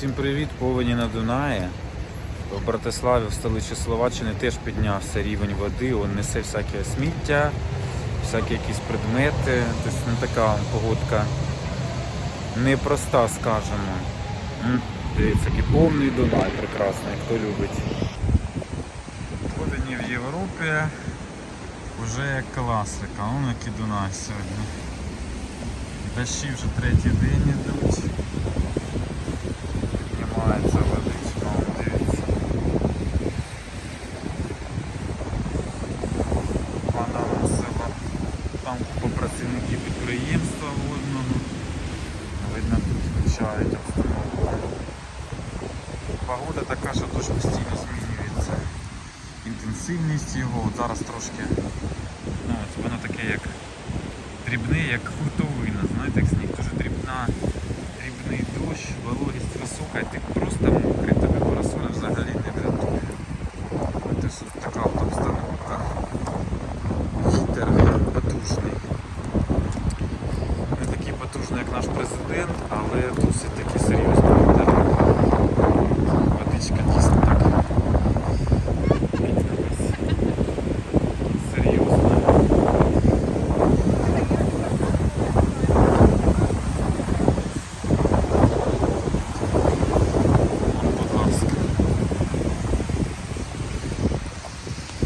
Всім привіт, повені на Дунаї. В Братиславі, в столиці Словаччини, теж піднявся рівень води, он несе всяке сміття, всякі якісь предмети. Тобто не така погодка непроста, скажімо. Дивіться, який повний Дунай прекрасний, хто любить. Повені в Європі вже як класика. Он який Дунай сьогодні. Дощі вже третій день ідуть. Там купа працівників підприємства водного. Видно, тут включають обстановку. Погода така, що дощ постійно змінюється. Інтенсивність його от зараз трошки. Ну, от воно таке як дрібне, як хуртовина, знаєте, як сніг дуже дрібна, дрібний дощ, вологість висока, ти просто потужний. Не такий потужний, як наш президент, але досить таки серйозний. Водичка дійсно так. Серйозна. Будь ласка.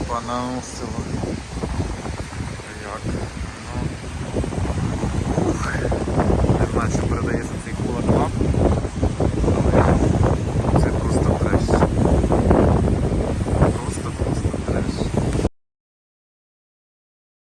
Понаносив York.